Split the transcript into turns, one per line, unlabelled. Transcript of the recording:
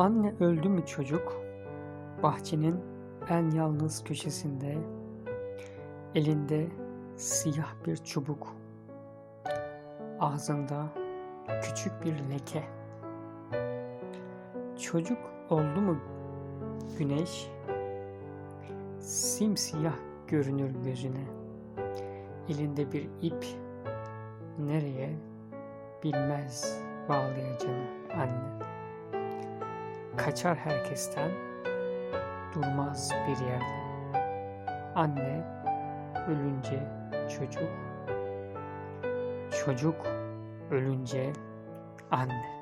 Anne öldü mü çocuk? Bahçenin en yalnız köşesinde, elinde siyah bir çubuk, ağzında küçük bir leke. Çocuk oldu mu güneş, simsiyah görünür gözüne. Elinde bir ip, nereye bilmez bağlayacağını anne. Kaçar herkesten, durmaz bir yerde. Anne ölünce çocuk, çocuk ölünce anne.